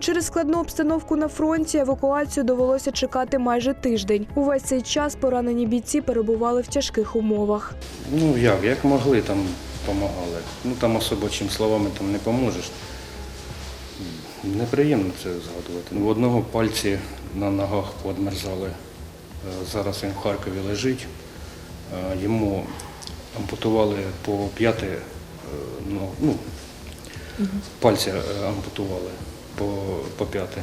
Через складну обстановку на фронті евакуацію довелося чекати майже тиждень. Увесь цей час поранені бійці перебували в тяжких умовах. Ну як, як могли, там допомагали. Ну там особо чим словами там не поможеш. Неприємно це згадувати. Ну, В одного пальці на ногах подмерзали. Е, Зараз він в Харкові лежить. Е, Йому ампутували по п'яти, е, ну, ну, пальця ампутували по, по п'яти.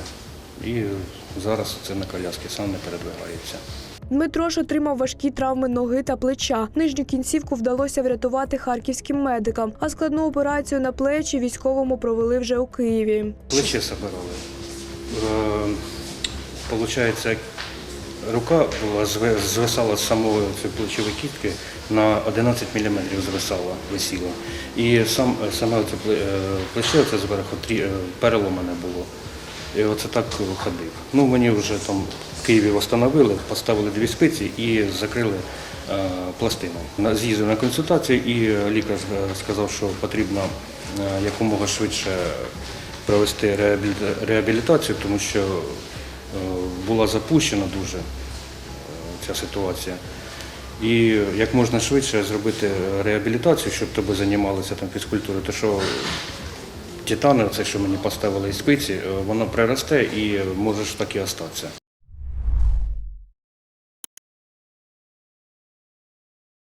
І зараз це на коляски, сам не передвигається. Дмитро ж отримав важкі травми ноги та плеча. Нижню кінцівку вдалося врятувати харківським медикам, а складну операцію на плечі військовому провели вже у Києві. Плече собирали. Е, Получається, рука була звисала з самої плечової кітки на 11 мм звисала, висіла. І сам, саме це е, плече це зверху е, переломане було. І оце так ходив. Ну, мені вже там в Києві встановили, поставили дві спиці і закрили е, пластину. З'їздив на консультацію і е, лікар сказав, що потрібно е, якомога швидше провести реабілітацію, тому що була запущена дуже ця ситуація. І як можна швидше зробити реабілітацію, щоб тебе займалися там фізкультурою, то що титани, це що мені поставили і спиці, е, воно приросте і можеш так і остатися.